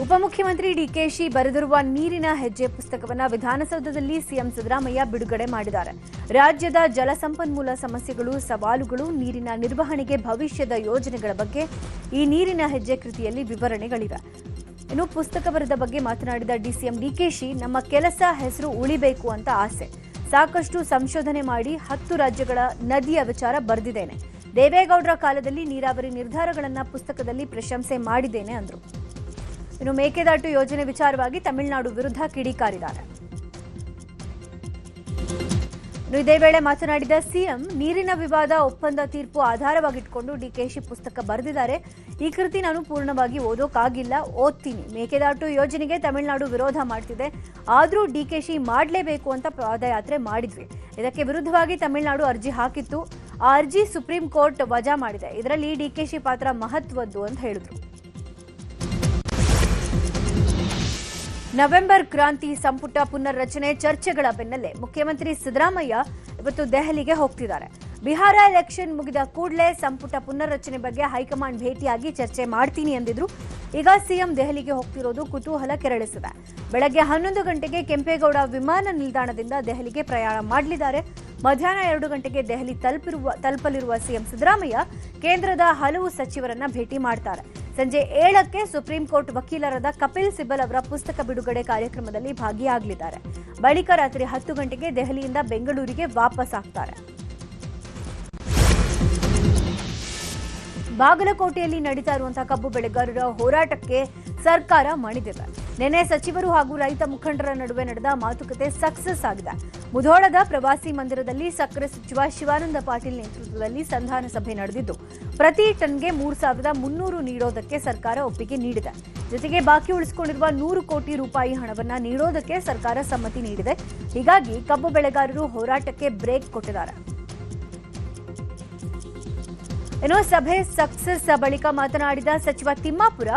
ಉಪಮುಖ್ಯಮಂತ್ರಿ ಡಿಕೆಶಿ ಬರೆದಿರುವ ನೀರಿನ ಹೆಜ್ಜೆ ಪುಸ್ತಕವನ್ನ ವಿಧಾನಸೌಧದಲ್ಲಿ ಸಿಎಂ ಸಿದ್ದರಾಮಯ್ಯ ಬಿಡುಗಡೆ ಮಾಡಿದ್ದಾರೆ. ರಾಜ್ಯದ ಜಲಸಂಪನ್ಮೂಲ ಸಮಸ್ಯೆಗಳು, ಸವಾಲುಗಳು, ನೀರಿನ ನಿರ್ವಹಣೆಗೆ ಭವಿಷ್ಯದ ಯೋಜನೆಗಳ ಬಗ್ಗೆ ಈ ನೀರಿನ ಹೆಜ್ಜೆ ಕೃತಿಯಲ್ಲಿ ವಿವರಣೆಗಳಿವೆ. ಇನ್ನು ಪುಸ್ತಕ ಬರೆದ ಬಗ್ಗೆ ಮಾತನಾಡಿದ ಡಿಸಿಎಂ ಡಿಕೆಶಿ, ನಮ್ಮ ಕೆಲಸ ಹೆಸರು ಉಳಿಬೇಕು ಅಂತ ಆಸೆ. ಸಾಕಷ್ಟು ಸಂಶೋಧನೆ ಮಾಡಿ ಹತ್ತು ರಾಜ್ಯಗಳ ನದಿಯ ವಿಚಾರ ಬರೆದಿದ್ದೇನೆ. ದೇವೇಗೌಡರ ಕಾಲದಲ್ಲಿ ನೀರಾವರಿ ನಿರ್ಧಾರಗಳನ್ನ ಪುಸ್ತಕದಲ್ಲಿ ಪ್ರಶಂಸೆ ಮಾಡಿದ್ದೇನೆ ಅಂದ್ರು. ಇನ್ನು ಮೇಕೆದಾಟು ಯೋಜನೆ ವಿಚಾರವಾಗಿ ತಮಿಳುನಾಡು ವಿರುದ್ಧ ಕಿಡಿಕಾರಿದ್ದಾರೆ. ಇದೇ ವೇಳೆ ಮಾತನಾಡಿದ ಸಿಎಂ, ನೀರಿನ ವಿವಾದ ಒಪ್ಪಂದ ತೀರ್ಪು ಆಧಾರವಾಗಿಟ್ಕೊಂಡು ಡಿಕೆಶಿ ಪುಸ್ತಕ ಬರೆದಿದ್ದಾರೆ. ಈ ಕೃತಿ ನಾನು ಪೂರ್ಣವಾಗಿ ಓದೋಕ್ಕಾಗಿಲ್ಲ ಓದ್ತೀನಿ. ಮೇಕೆದಾಟು ಯೋಜನೆಗೆ ತಮಿಳುನಾಡು ವಿರೋಧ ಮಾಡ್ತಿದೆ. ಆದರೂ ಡಿಕೆಶಿ ಮಾಡಲೇಬೇಕು ಅಂತ ಪಾದಯಾತ್ರೆ ಮಾಡಿದ್ವಿ. ಇದಕ್ಕೆ ವಿರುದ್ಧವಾಗಿ ತಮಿಳುನಾಡು ಅರ್ಜಿ ಹಾಕಿತ್ತು. ಆ ಅರ್ಜಿ ಸುಪ್ರೀಂ ಕೋರ್ಟ್ ವಜಾ ಮಾಡಿದೆ. ಇದರಲ್ಲಿ ಡಿಕೆಶಿ ಪಾತ್ರ ಮಹತ್ವದ್ದು ಅಂತ ಹೇಳಿದ್ರು. ನವೆಂಬರ್ ಕ್ರಾಂತಿ ಸಂಪುಟ ಪುನರ್ರಚನೆ ಚರ್ಚೆಗಳ ಬೆನ್ನಲ್ಲೇ ಮುಖ್ಯಮಂತ್ರಿ ಸಿದ್ದರಾಮಯ್ಯ ಇವತ್ತು ದೆಹಲಿಗೆ ಹೋಗ್ತಿದ್ದಾರೆ. ಬಿಹಾರ ಎಲೆಕ್ಷನ್ ಮುಗಿದ ಕೂಡಲೇ ಸಂಪುಟ ಪುನರ್ರಚನೆ ಬಗ್ಗೆ ಹೈಕಮಾಂಡ್ ಭೇಟಿಯಾಗಿ ಚರ್ಚೆ ಮಾಡ್ತೀನಿ ಎಂದಿದ್ರು. ಈಗ ಸಿಎಂ ದೆಹಲಿಗೆ ಹೋಗ್ತಿರೋದು ಕುತೂಹಲ ಕೆರಳಿಸಿದೆ. ಬೆಳಗ್ಗೆ ಹನ್ನೊಂದು ಗಂಟೆಗೆ ಕೆಂಪೇಗೌಡ ವಿಮಾನ ನಿಲ್ದಾಣದಿಂದ ದೆಹಲಿಗೆ ಪ್ರಯಾಣ ಮಾಡಲಿದ್ದಾರೆ. ಮಧ್ಯಾಹ್ನ ಎರಡು ಗಂಟೆಗೆ ದೆಹಲಿ ತಲುಪಿರುವ ತಲುಪಲಿರುವ ಸಿಎಂ ಸಿದ್ದರಾಮಯ್ಯ ಕೇಂದ್ರದ ಹಲವು ಸಚಿವರನ್ನ ಭೇಟಿ ಮಾಡ್ತಾರೆ. ಸಂಜೆ ಏಳಕ್ಕೆ ಸುಪ್ರೀಂ ಕೋರ್ಟ್ ವಕೀಲರಾದ ಕಪಿಲ್ ಸಿಬಲ್ ಅವರ ಪುಸ್ತಕ ಬಿಡುಗಡೆ ಕಾರ್ಯಕ್ರಮದಲ್ಲಿ ಭಾಗಿಯಾಗಲಿದ್ದಾರೆ. ಬಳಿಕ ರಾತ್ರಿ ಹತ್ತು ಗಂಟೆಗೆ ದೆಹಲಿಯಿಂದ ಬೆಂಗಳೂರಿಗೆ ವಾಪಸ್ ಆಗ್ತಾರೆ. ಬಾಗಲಕೋಟೆಯಲ್ಲಿ ನಡೀತಾ ಇರುವಂತಹ ಕಬ್ಬು ಬೆಳೆಗಾರರ ಹೋರಾಟಕ್ಕೆ ಸರ್ಕಾರ ಮಣಿದಿದೆ. ನಿನ್ನೆ ಸಚಿವರು ಹಾಗೂ ರೈತ ಮುಖಂಡರ ನಡುವೆ ನಡೆದ ಮಾತುಕತೆ ಸಕ್ಸಸ್ ಆಗಿದೆ. ಮುಧೋಳದ ಪ್ರವಾಸಿ ಮಂದಿರದಲ್ಲಿ ಸಕ್ಕರೆ ಸಚಿವ ಶಿವಾನಂದ ಪಾಟೀಲ್ ನೇತೃತ್ವದಲ್ಲಿ ಸಂಧಾನ ಸಭೆ ನಡೆದಿದ್ದು, ಪ್ರತಿ ಟನ್ಗೆ ಮೂರು ಸಾವಿರದ ಮುನ್ನೂರು ನೀಡೋದಕ್ಕೆ ಸರ್ಕಾರ ಒಪ್ಪಿಗೆ ನೀಡಿದೆ. ಜೊತೆಗೆ ಬಾಕಿ ಉಳಿಸಿಕೊಂಡಿರುವ ನೂರು ಕೋಟಿ ರೂಪಾಯಿ ಹಣವನ್ನ ನೀಡೋದಕ್ಕೆ ಸರ್ಕಾರ ಸಮ್ಮತಿ ನೀಡಿದೆ. ಹೀಗಾಗಿ ಕಬ್ಬು ಬೆಳೆಗಾರರು ಹೋರಾಟಕ್ಕೆ ಬ್ರೇಕ್ ಕೊಟ್ಟಿದ್ದಾರೆ. ಇನ್ನು ಸಭೆ ಸಕ್ಸಸ್ ಬಳಿಕ ಮಾತನಾಡಿದ ಸಚಿವ ತಿಮ್ಮಾಪುರ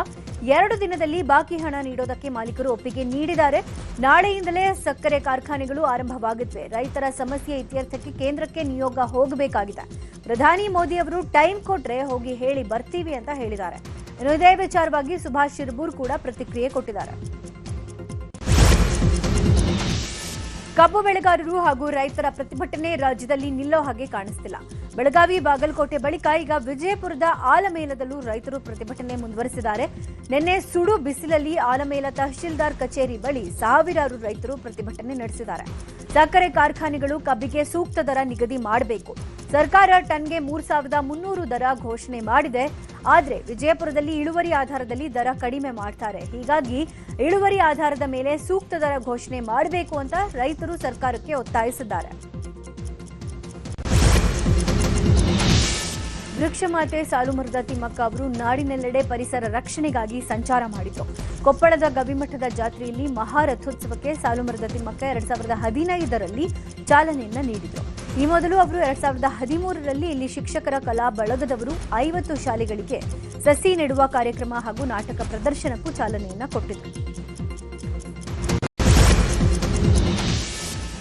ಎರಡು ದಿನದಲ್ಲಿ ಬಾಕಿ ಹಣ ನೀಡೋದಕ್ಕೆ ಮಾಲೀಕರು ಒಪ್ಪಿಗೆ ನೀಡಿದ್ದಾರೆ. ನಾಳೆಯಿಂದಲೇ ಸಕ್ಕರೆ ಕಾರ್ಖಾನೆಗಳು ಆರಂಭವಾಗುತ್ತವೆ. ರೈತರ ಸಮಸ್ಯೆ ಇತ್ಯರ್ಥಕ್ಕೆ ಕೇಂದ್ರಕ್ಕೆ ನಿಯೋಗ ಹೋಗಬೇಕಾಗಿದೆ. ಪ್ರಧಾನಿ ಮೋದಿ ಅವರು ಟೈಮ್ ಕೊಟ್ರೆ ಹೋಗಿ ಹೇಳಿ ಬರ್ತೀವಿ ಅಂತ ಹೇಳಿದ್ದಾರೆ. ಇನ್ನು ಇದೇ ವಿಚಾರವಾಗಿ ಸುಭಾಷ್ ಶಿರ್ಬೂರ್ ಕೂಡ ಪ್ರತಿಕ್ರಿಯೆ ಕೊಟ್ಟಿದ್ದಾರೆ. ಕಬ್ಬು ಬೆಳೆಗಾರರು ಹಾಗೂ ರೈತರ ಪ್ರತಿಭಟನೆ ರಾಜ್ಯದಲ್ಲಿ ನಿಲ್ಲೋ ಹಾಗೆ ಕಾಣಿಸ್ತಿಲ್ಲ. ಬೆಳಗಾವಿ ಬಾಗಲಕೋಟೆ ಬಳಿಕ ಈಗ ವಿಜಯಪುರದ ಆಲಮೇಲದಲ್ಲೂ ರೈತರು ಪ್ರತಿಭಟನೆ ಮುಂದುವರೆಸಿದ್ದಾರೆ. ನಿನ್ನೆ ಸುಡು ಬಿಸಿಲಲ್ಲಿ ಆಲಮೇಲ ತಹಶೀಲ್ದಾರ್ ಕಚೇರಿ ಬಳಿ ಸಾವಿರಾರು ರೈತರು ಪ್ರತಿಭಟನೆ ನಡೆಸಿದ್ದಾರೆ. ಸಕ್ಕರೆ ಕಾರ್ಖಾನೆಗಳು ಕಬ್ಬಿಗೆ ಸೂಕ್ತ ದರ ನಿಗದಿ ಮಾಡಬೇಕು. ಸರ್ಕಾರ ಟನ್ಗೆ ಮೂರು ಸಾವಿರದ ಮುನ್ನೂರು ದರ ಘೋಷಣೆ ಮಾಡಿದೆ. ಆದರೆ ವಿಜಯಪುರದಲ್ಲಿ ಇಳುವರಿ ಆಧಾರದಲ್ಲಿ ದರ ಕಡಿಮೆ ಮಾಡ್ತಾರೆ. ಹೀಗಾಗಿ ಇಳುವರಿ ಆಧಾರದ ಮೇಲೆ ಸೂಕ್ತ ದರ ಘೋಷಣೆ ಮಾಡಬೇಕು ಅಂತ ರೈತರು ಸರ್ಕಾರಕ್ಕೆ ಒತ್ತಾಯಿಸಿದ್ದಾರೆ. ವೃಕ್ಷಮಾತೆ ಸಾಲುಮರದ ತಿಮ್ಮಕ್ಕ ಅವರು ನಾಡಿನೆಲ್ಲೆಡೆ ಪರಿಸರ ರಕ್ಷಣೆಗಾಗಿ ಸಂಚಾರ ಮಾಡಿದ್ರು. ಕೊಪ್ಪಳದ ಗವಿಮಠದ ಜಾತ್ರೆಯಲ್ಲಿ ಮಹಾರಥೋತ್ಸವಕ್ಕೆ ಸಾಲುಮರದ ತಿಮ್ಮಕ್ಕ ಎರಡ್ ಸಾವಿರದ ಹದಿನೈದರಲ್ಲಿ ಚಾಲನೆಯನ್ನು ನೀಡಿದ್ರು. ಈ ಮೊದಲು ಅವರು ಎರಡ್ ಸಾವಿರದ ಹದಿಮೂರರಲ್ಲಿ ಇಲ್ಲಿ ಶಿಕ್ಷಕರ ಕಲಾ ಬಳಗದವರು ಐವತ್ತು ಶಾಲೆಗಳಿಗೆ ಸಸಿ ನೆಡುವ ಕಾರ್ಯಕ್ರಮ ಹಾಗೂ ನಾಟಕ ಪ್ರದರ್ಶನಕ್ಕೂ ಚಾಲನೆಯನ್ನ ಕೊಟ್ಟಿದ್ರು.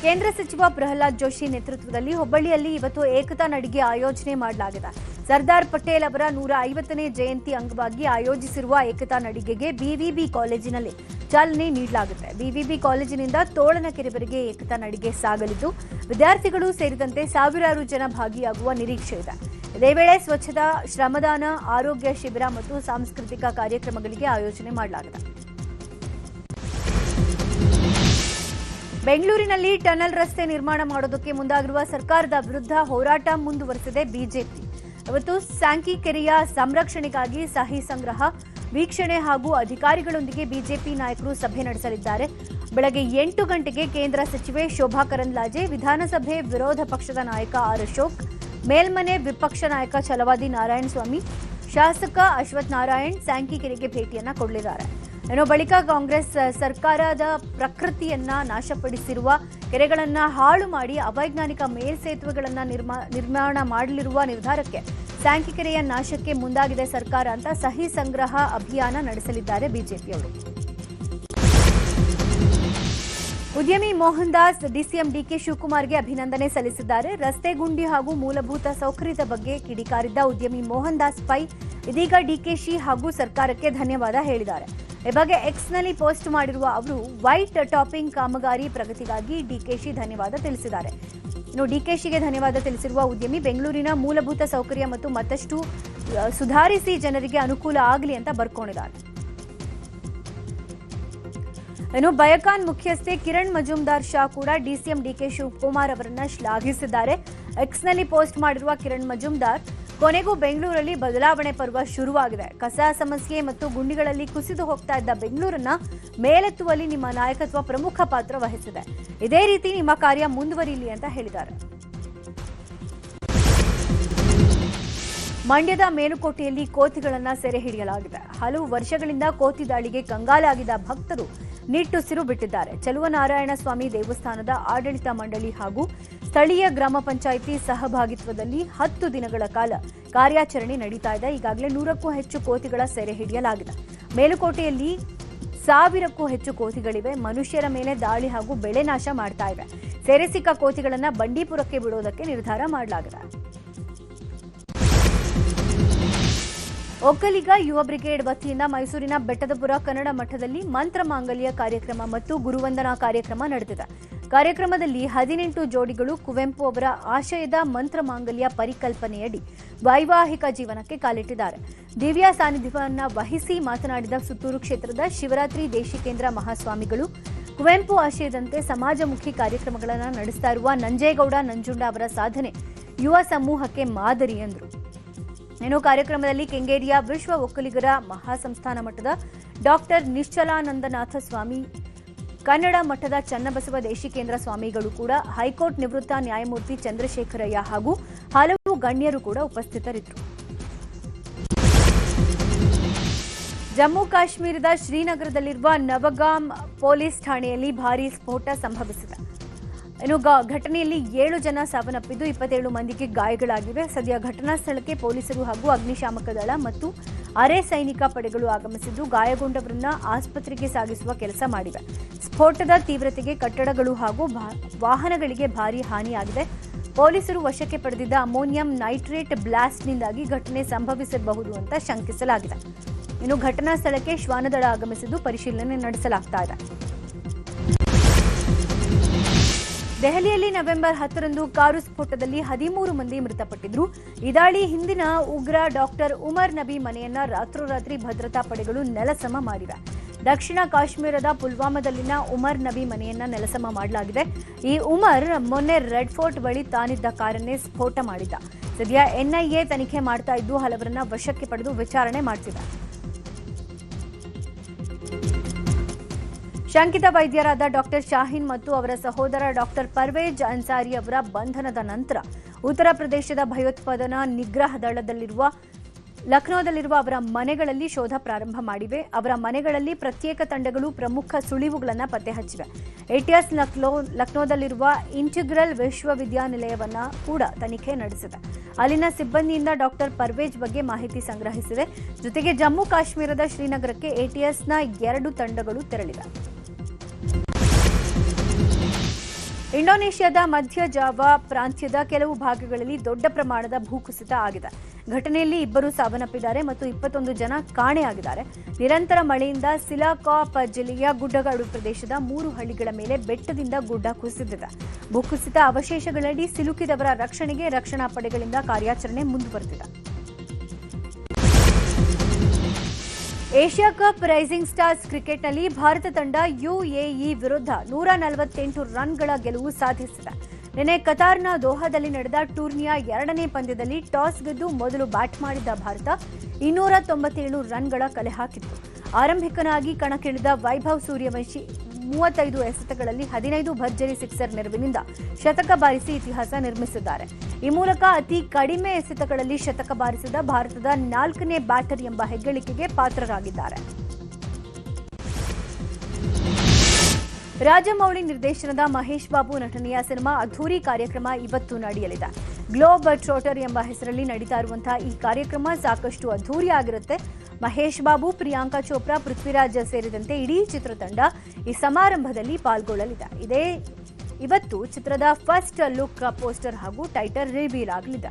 ಕೇಂದ್ರ ಸಚಿವ ಪ್ರಹ್ಲಾದ್ ಜೋಶಿ ನೇತೃತ್ವದಲ್ಲಿ ಹುಬ್ಬಳ್ಳಿಯಲ್ಲಿ ಇವತ್ತು ಏಕತಾ ನಡಿಗೆ ಆಯೋಜನೆ ಮಾಡಲಾಗಿದೆ. ಸರ್ದಾರ್ ಪಟೇಲ್ ಅವರ ನೂರ ಐವತ್ತನೇ ಜಯಂತಿ ಅಂಗವಾಗಿ ಆಯೋಜಿಸಿರುವ ಏಕತಾ ನಡಿಗೆಗೆ ಬಿವಿಬಿ ಕಾಲೇಜಿನಲ್ಲಿ ಚಾಲನೆ ನೀಡಲಾಗುತ್ತೆ. ಬಿವಿಬಿ ಕಾಲೇಜಿನಿಂದ ತೋಳನಕೆರೆವರೆಗೆ ಏಕತಾ ನಡಿಗೆ ಸಾಗಲಿದ್ದು, ವಿದ್ಯಾರ್ಥಿಗಳು ಸೇರಿದಂತೆ ಸಾವಿರಾರು ಜನ ಭಾಗಿಯಾಗುವ ನಿರೀಕ್ಷೆ ಇದೆ. ಇದೇ ವೇಳೆ ಸ್ವಚ್ಛತಾ, ಶ್ರಮದಾನ, ಆರೋಗ್ಯ ಶಿಬಿರ ಮತ್ತು ಸಾಂಸ್ಕೃತಿಕ ಕಾರ್ಯಕ್ರಮಗಳಿಗೆ ಆಯೋಜನೆ ಮಾಡಲಾಗಿದೆ. ಬೆಂಗಳೂರಿನಲ್ಲಿ ಟನಲ್ ರಸ್ತೆ ನಿರ್ಮಾಣ ಮಾಡೋದಕ್ಕೆ ಮುಂದಾಗಿರುವ ಸರ್ಕಾರದ ವಿರುದ್ಧ ಹೋರಾಟ ಮುಂದುವರೆಸಿದೆ ಬಿಜೆಪಿ. ಇವತ್ತು ಸ್ಯಾಂಕಿ ಕೆರೆಯ ಸಂರಕ್ಷಣೆಗಾಗಿ ಸಹಿ ಸಂಗ್ರಹ, ವೀಕ್ಷಣೆ ಹಾಗೂ ಅಧಿಕಾರಿಗಳೊಂದಿಗೆ ಬಿಜೆಪಿ ನಾಯಕರು ಸಭೆ ನಡೆಸಲಿದ್ದಾರೆ. ಬೆಳಗ್ಗೆ ಎಂಟು ಗಂಟೆಗೆ ಕೇಂದ್ರ ಸಚಿವೆ ಶೋಭಾ ಕರಂದ್ಲಾಜೆ, ವಿಧಾನಸಭೆ ವಿರೋಧ ಪಕ್ಷದ ನಾಯಕ ಆರ್ ಅಶೋಕ್, ಮೇಲ್ಮನೆ ವಿಪಕ್ಷ ನಾಯಕ ಛಲವಾದಿ ನಾರಾಯಣ ಸ್ವಾಮಿ ಶಾಸಕ ಅಶ್ವಥ್ ನಾರಾಯಣ್ ಸ್ಯಾಂಕಿ ಕೆರೆಗೆ ಭೇಟಿಯನ್ನ ಕೊಡಲಿದ್ದಾರೆ. ಏನೋ ಬಳಿಕ ಕಾಂಗ್ರೆಸ್ ಸರ್ಕಾರದ ಪ್ರಕೃತಿಯನ್ನ ನಾಶಪಡಿಸಿರುವ ಕೆರೆಗಳನ್ನ ಹಾಳು ಮಾಡಿ ಅವೈಜ್ಞಾನಿಕ ಮೇಲ್ಸೇತುವೆಗಳನ್ನು ನಿರ್ಮಾ, ನಿರ್ಮಾಣ ಮಾಡಲಿರುವ ನಿರ್ಧಾರಕ್ಕೆ ಸ್ಯಾಂಕಿ ಕೆರೆಯ ನಾಶಕ್ಕೆ ಮುಂದಾಗಿದೆ ಸರ್ಕಾರ ಅಂತ ಸಹಿ ಸಂಗ್ರಹ ಅಭಿಯಾನ ನಡೆಸಲಿದ್ದಾರೆ ಬಿಜೆಪಿಯವರು. ಉದ್ಯಮಿ ಮೋಹನ್ ದಾಸ್ ಡಿಸಿಎಂ ಡಿಕೆ ಶಿವಕುಮಾರ್ಗೆ ಅಭಿನಂದನೆ ಸಲ್ಲಿಸಿದ್ದಾರೆ. ರಸ್ತೆ ಗುಂಡಿ ಹಾಗೂ ಮೂಲಭೂತ ಸೌಕರ್ಯದ ಬಗ್ಗೆ ಕಿಡಿಕಾರಿದ್ದ ಉದ್ಯಮಿ ಮೋಹನ್ ದಾಸ್ ಪೈ ಇದೀಗ ಡಿಕೆಶಿ ಹಾಗೂ ಸರ್ಕಾರಕ್ಕೆ ಧನ್ಯವಾದ ಹೇಳಿದ್ದಾರೆ. ಈ ಬಗ್ಗೆ ಎಕ್ಸ್ನಲ್ಲಿ ಪೋಸ್ಟ್ ಮಾಡಿರುವ ಅವರು ವೈಟ್ ಟಾಪಿಂಗ್ ಕಾಮಗಾರಿ ಪ್ರಗತಿಗಾಗಿ ಡಿಕೆಶಿ ಧನ್ಯವಾದ ತಿಳಿಸಿದ್ದಾರೆ. ಇನ್ನು ಡಿಕೆಶಿಗೆ ಧನ್ಯವಾದ ತಿಳಿಸಿರುವ ಉದ್ಯಮಿ ಬೆಂಗಳೂರಿನ ಮೂಲಭೂತ ಸೌಕರ್ಯ ಮತ್ತು ಮತ್ತಷ್ಟು ಸುಧಾರಿಸಿ ಜನರಿಗೆ ಅನುಕೂಲ ಆಗಲಿ ಅಂತ ಬರ್ಕೊಂಡಿದ್ದಾರೆ. ಇನ್ನು ಬಯಕಾನ್ ಮುಖ್ಯಸ್ಥೆ ಕಿರಣ್ ಮಜುಮ್ದಾರ್ ಶಾ ಕೂಡ ಡಿಸಿಎಂ ಡಿಕೆ ಶಿವಕುಮಾರ್ ಅವರನ್ನ ಶ್ಲಾಘಿಸಿದ್ದಾರೆ. ಎಕ್ಸ್ನಲ್ಲಿ ಪೋಸ್ಟ್ ಮಾಡಿರುವ ಕಿರಣ್ ಮಜುಮ್ದಾರ್ ಕೊನೆಗೂ ಬೆಂಗಳೂರಲ್ಲಿ ಬದಲಾವಣೆ ಪರ್ವ ಶುರುವಾಗಿದೆ. ಕಸ ಸಮಸ್ಯೆ ಮತ್ತು ಗುಂಡಿಗಳಲ್ಲಿ ಕುಸಿದು ಹೋಗ್ತಾ ಇದ್ದ ಬೆಂಗಳೂರನ್ನ ಮೇಲೆತ್ತುವಲ್ಲಿ ನಿಮ್ಮ ನಾಯಕತ್ವ ಪ್ರಮುಖ ಪಾತ್ರ ವಹಿಸಿದೆ. ಇದೇ ರೀತಿ ನಿಮ್ಮ ಕಾರ್ಯ ಮುಂದುವರಿಯಲಿ ಅಂತ ಹೇಳಿದ್ದಾರೆ. ಮಂಡ್ಯದ ಮೇಲುಕೋಟೆಯಲ್ಲಿ ಕೋತಿಗಳನ್ನ ಸೆರೆ ಹಿಡಿಯಲಾಗಿದೆ. ಹಲವು ವರ್ಷಗಳಿಂದ ಕೋತಿ ದಾಳಿಗೆ ಕಂಗಾಲಾಗಿದ್ದ ಭಕ್ತರು ನಿಟ್ಟುಸಿರು ಬಿಟ್ಟಿದ್ದಾರೆ. ಚಲುವನಾರಾಯಣ ಸ್ವಾಮಿ ದೇವಸ್ಥಾನದ ಆಡಳಿತ ಮಂಡಳಿ ಹಾಗೂ ಸ್ಥಳೀಯ ಗ್ರಾಮ ಪಂಚಾಯಿತಿ ಸಹಭಾಗಿತ್ವದಲ್ಲಿ ಹತ್ತು ದಿನಗಳ ಕಾಲ ಕಾರ್ಯಾಚರಣೆ ನಡೀತಾ ಇದೆ. ಈಗಾಗಲೇ ನೂರಕ್ಕೂ ಹೆಚ್ಚು ಕೋತಿಗಳ ಸೆರೆ ಹಿಡಿಯಲಾಗಿದೆ. ಮೇಲುಕೋಟೆಯಲ್ಲಿ ಸಾವಿರಕ್ಕೂ ಹೆಚ್ಚು ಕೋತಿಗಳಿವೆ. ಮನುಷ್ಯರ ಮೇಲೆ ದಾಳಿ ಹಾಗೂ ಬೆಳೆ ನಾಶ ಮಾಡ್ತಾ ಇವೆ ಸೆರೆ ಸಿಕ್ಕ ಕೋತಿಗಳನ್ನ ಬಂಡೀಪುರಕ್ಕೆ ಬಿಡೋದಕ್ಕೆ ನಿರ್ಧಾರ ಮಾಡಲಾಗಿದೆ. ಒಕ್ಕಲಿಗ ಯುವ ಬ್ರಿಗೇಡ್ ವತಿಯಿಂದ ಮೈಸೂರಿನ ಬೆಟ್ಟದಪುರ ಕನ್ನಡ ಮಠದಲ್ಲಿ ಮಂತ್ರ ಮಾಂಗಲ್ಯ ಕಾರ್ಯಕ್ರಮ ಮತ್ತು ಗುರುವಂದನಾ ಕಾರ್ಯಕ್ರಮ ನಡೆದಿದೆ. ಕಾರ್ಯಕ್ರಮದಲ್ಲಿ ಹದಿನೆಂಟು ಜೋಡಿಗಳು ಕುವೆಂಪು ಅವರ ಆಶಯದ ಮಂತ್ರ ಮಾಂಗಲ್ಯ ಪರಿಕಲ್ಪನೆಯಡಿ ವೈವಾಹಿಕ ಜೀವನಕ್ಕೆ ಕಾಲಿಟ್ಟಿದ್ದಾರೆ. ದಿವ್ಯಾ ಸಾನ್ನಿಧ್ಯವನ್ನ ವಹಿಸಿ ಮಾತನಾಡಿದ ಸುತ್ತೂರು ಕ್ಷೇತ್ರದ ಶಿವರಾತ್ರಿ ದೇಶಿಕೇಂದ್ರ ಮಹಾಸ್ವಾಮಿಗಳು, ಕುವೆಂಪು ಆಶಯದಂತೆ ಸಮಾಜಮುಖಿ ಕಾರ್ಯಕ್ರಮಗಳನ್ನು ನಡೆಸ್ತಾ ಇರುವ ನಂಜೇಗೌಡ ನಂಜುಂಡ ಅವರ ಸಾಧನೆ ಯುವ ಸಮೂಹಕ್ಕೆ ಮಾದರಿ ಎಂದರು. ಇನ್ನು ಕಾರ್ಯಕ್ರಮದಲ್ಲಿ ಕೆಂಗೇರಿಯ ವಿಶ್ವ ಒಕ್ಕಲಿಗರ ಮಹಾಸಂಸ್ಥಾನ ಮಠದ ಡಾಕ್ಟರ್ ನಿಶ್ಚಲಾನಂದನಾಥ ಸ್ವಾಮಿ ಕನ್ನಡ ಮಠದ ಚನ್ನಬಸವ ದೇಶಿಕೇಂದ್ರ ಸ್ವಾಮಿಗಳು ಕೂಡ ಹೈಕೋರ್ಟ್ ನಿವೃತ್ತ ನ್ಯಾಯಮೂರ್ತಿ ಚಂದ್ರಶೇಖರಯ್ಯ ಹಾಗೂ ಹಲವು ಗಣ್ಯರು ಕೂಡ ಉಪಸ್ಥಿತರಿದ್ದರು. ಜಮ್ಮು ಕಾಶ್ಮೀರದ ಶ್ರೀನಗರದಲ್ಲಿರುವ ನವಗಾಮ್ ಪೊಲೀಸ್ ಠಾಣೆಯಲ್ಲಿ ಭಾರೀ ಸ್ಫೋಟ ಸಂಭವಿಸಿದೆ. ಇನ್ನು ಘಟನೆಯಲ್ಲಿ ಏಳು ಜನ ಸಾವನ್ನಪ್ಪಿದ್ದು ಇಪ್ಪತ್ತೇಳು ಮಂದಿಗೆ ಗಾಯಗಳಾಗಿವೆ. ಸದ್ಯ ಘಟನಾ ಸ್ಥಳಕ್ಕೆ ಪೊಲೀಸರು ಹಾಗೂ ಅಗ್ನಿಶಾಮಕ ದಳ ಮತ್ತು ಅರೆ ಸೈನಿಕ ಪಡೆಗಳು ಆಗಮಿಸಿದ್ದು ಗಾಯಗೊಂಡವರನ್ನ ಆಸ್ಪತ್ರೆಗೆ ಸಾಗಿಸುವ ಕೆಲಸ ಮಾಡಿವೆ. ಸ್ಫೋಟದ ತೀವ್ರತೆಗೆ ಕಟ್ಟಡಗಳು ಹಾಗೂ ವಾಹನಗಳಿಗೆ ಭಾರೀ ಹಾನಿಯಾಗಿದೆ. ಪೊಲೀಸರು ವಶಕ್ಕೆ ಪಡೆದಿದ್ದ ಅಮೋನಿಯಂ ನೈಟ್ರೇಟ್ ಬ್ಲಾಸ್ಟ್ನಿಂದಾಗಿ ಘಟನೆ ಸಂಭವಿಸಬಹುದು ಅಂತ ಶಂಕಿಸಲಾಗಿದೆ. ಇನ್ನು ಘಟನಾ ಸ್ಥಳಕ್ಕೆ ಶ್ವಾನದಳ ಆಗಮಿಸಿದ್ದು ಪರಿಶೀಲನೆ ನಡೆಸಲಾಗ್ತಾ ಇದೆ. ದೆಹಲಿಯಲ್ಲಿ ನವೆಂಬರ್ ಹತ್ತರಂದು ಕಾರು ಸ್ಫೋಟದಲ್ಲಿ ಹದಿಮೂರು ಮಂದಿ ಮೃತಪಟ್ಟಿದ್ರು. ಈ ದಾಳಿ ಹಿಂದಿನ ಉಗ್ರ ಡಾಕ್ಟರ್ ಉಮರ್ ನಬಿ ಮನೆಯನ್ನ ರಾತ್ರೋರಾತ್ರಿ ಭದ್ರತಾ ಪಡೆಗಳು ನೆಲಸಮ ಮಾಡಿವೆ. ದಕ್ಷಿಣ ಕಾಶ್ಮೀರದ ಪುಲ್ವಾಮಾದಲ್ಲಿನ ಉಮರ್ ನಬಿ ಮನೆಯನ್ನ ನೆಲಸಮ ಮಾಡಲಾಗಿದೆ. ಈ ಉಮರ್ ಮೊನ್ನೆ ರೆಡ್ ಫೋರ್ಟ್ ಬಳಿ ತಾನಿದ್ದ ಕಾರನ್ನೇ ಸ್ಫೋಟ ಮಾಡಿದ್ದ. ಸದ್ಯ ಎನ್ಐಎ ತನಿಖೆ ಮಾಡ್ತಾ ಇದ್ದು ಹಲವರನ್ನ ವಶಕ್ಕೆ ಪಡೆದು ವಿಚಾರಣೆ ಮಾಡ್ತಿದೆ. ಶಂಕಿತ ವೈದ್ಯರಾದ ಡಾಕ್ಟರ್ ಶಾಹೀನ್ ಮತ್ತು ಅವರ ಸಹೋದರ ಡಾಕ್ಟರ್ ಪರ್ವೇಜ್ ಅನ್ಸಾರಿ ಅವರ ಬಂಧನದ ನಂತರ ಉತ್ತರ ಪ್ರದೇಶದ ಭಯೋತ್ಪಾದನಾ ನಿಗ್ರಹ ದಳದಲ್ಲಿರುವ, ಲಕ್ನೋದಲ್ಲಿರುವ ಅವರ ಮನೆಗಳಲ್ಲಿ ಶೋಧ ಪ್ರಾರಂಭ ಮಾಡಿವೆ. ಅವರ ಮನೆಗಳಲ್ಲಿ ಪ್ರತ್ಯೇಕ ತಂಡಗಳು ಪ್ರಮುಖ ಸುಳಿವುಗಳನ್ನು ಪತ್ತೆ ಹಚ್ಚಿವೆ ಎಟಿಎಸ್ ಲಕ್ನೋ, ಲಕ್ನೋದಲ್ಲಿರುವ ಇಂಟಿಗ್ರಲ್ ವಿಶ್ವವಿದ್ಯಾನಿಲಯವನ್ನು ಕೂಡ ತನಿಖೆ ನಡೆಸಿದೆ. ಅಲ್ಲಿನ ಸಿಬ್ಬಂದಿಯಿಂದ ಡಾಕ್ಟರ್ ಪರ್ವೇಜ್ ಬಗ್ಗೆ ಮಾಹಿತಿ ಸಂಗ್ರಹಿಸಿದೆ. ಜೊತೆಗೆ ಜಮ್ಮು ಕಾಶ್ಮೀರದ ಶ್ರೀನಗರಕ್ಕೆ ಎಟಿಎಸ್ನ ಎರಡು ತಂಡಗಳು ತೆರಳಿವೆ. ಇಂಡೋನೇಷ್ಯಾದ ಮಧ್ಯ ಜಾವಾ ಪ್ರಾಂತ್ಯದ ಕೆಲವು ಭಾಗಗಳಲ್ಲಿ ದೊಡ್ಡ ಪ್ರಮಾಣದ ಭೂಕುಸಿತ ಆಗಿದೆ. ಘಟನೆಯಲ್ಲಿ ಇಬ್ಬರು ಸಾವನ್ನಪ್ಪಿದ್ದಾರೆ ಮತ್ತು ಇಪ್ಪತ್ತೊಂದು ಜನ ಕಾಣೆಯಾಗಿದ್ದಾರೆ. ನಿರಂತರ ಮಳೆಯಿಂದ ಸಿಲಾಕಾಪ್ ಜಿಲ್ಲೆಯ ಗುಡ್ಡಗಾಡು ಪ್ರದೇಶದ ಮೂರು ಹಳ್ಳಿಗಳ ಮೇಲೆ ಬೆಟ್ಟದಿಂದ ಗುಡ್ಡ ಕುಸಿದಿದೆ. ಭೂಕುಸಿತ ಅವಶೇಷಗಳಡಿ ಸಿಲುಕಿದವರ ರಕ್ಷಣೆಗೆ ರಕ್ಷಣಾ ಪಡೆಗಳಿಂದ ಕಾರ್ಯಾಚರಣೆ ಮುಂದುವರೆದಿದೆ. ಏಷ್ಯಾ ಕಪ್ ರೈಸಿಂಗ್ ಸ್ಟಾರ್ಸ್ ಕ್ರಿಕೆಟ್ನಲ್ಲಿ ಭಾರತ ತಂಡ ಯುಎಇ ವಿರುದ್ಧ ನೂರ ನಲವತ್ತೆಂಟು ರನ್ಗಳ ಗೆಲುವು ಸಾಧಿಸಿದೆ. ನಿನ್ನೆ ಕತಾರ್ನ ದೋಹಾದಲ್ಲಿ ನಡೆದ ಟೂರ್ನಿಯ ಎರಡನೇ ಪಂದ್ಯದಲ್ಲಿ ಟಾಸ್ ಗೆದ್ದು ಮೊದಲು ಬ್ಯಾಟ್ ಮಾಡಿದ್ದ ಭಾರತ ಇನ್ನೂರ ತೊಂಬತ್ತೇಳು ರನ್ಗಳ ಕಲೆ ಹಾಕಿತ್ತು. ಆರಂಭಿಕನಾಗಿ ಕಣಕ್ಕಿಳಿದ ವೈಭವ್ ಸೂರ್ಯವಂಶಿ ಮೂವತ್ತೈದು ಎಸೆತಗಳಲ್ಲಿ ಹದಿನೈದು ಭರ್ಜರಿ ಸಿಕ್ಸರ್ ನೆರವಿನಿಂದ ಶತಕ ಬಾರಿಸಿ ಇತಿಹಾಸ ನಿರ್ಮಿಸಿದ್ದಾರೆ. ಈ ಮೂಲಕ ಅತಿ ಕಡಿಮೆ ಎಸೆತಗಳಲ್ಲಿ ಶತಕ ಬಾರಿಸಿದ ಭಾರತದ ನಾಲ್ಕನೇ ಬ್ಯಾಟರ್ ಎಂಬ ಹೆಗ್ಗಳಿಕೆಗೆ ಪಾತ್ರರಾಗಿದ್ದಾರೆ. ರಾಜಮೌಳಿ ನಿರ್ದೇಶನದ ಮಹೇಶ್ ಬಾಬು ನಟನೆಯ ಸಿನಿಮಾ ಅಧೂರಿ ಕಾರ್ಯಕ್ರಮ ಇವತ್ತು ನಡೆಯಲಿದೆ. ಗ್ಲೋಬ್ ಟ್ರೋಟರ್ ಎಂಬ ಹೆಸರಲ್ಲಿ ನಡೀತಾ ಇರುವಂತಹ ಈ ಕಾರ್ಯಕ್ರಮ ಸಾಕಷ್ಟು ಅಧೂರಿಯಾಗಿರುತ್ತೆ ಮಹೇಶ್ ಬಾಬು, ಪ್ರಿಯಾಂಕಾ ಚೋಪ್ರಾ, ಪೃಥ್ವಿರಾಜ್ ಸೇರಿದಂತೆ ಇಡೀ ಚಿತ್ರತಂಡ ಈ ಸಮಾರಂಭದಲ್ಲಿ ಪಾಲ್ಗೊಳ್ಳಲಿದೆ ಇದೇ ಇವತ್ತು ಚಿತ್ರದ ಫಸ್ಟ್ ಲುಕ್, ಪೋಸ್ಟರ್ ಹಾಗೂ ಟೈಟಲ್ ರಿವೀಲ್ ಆಗಲಿದೆ.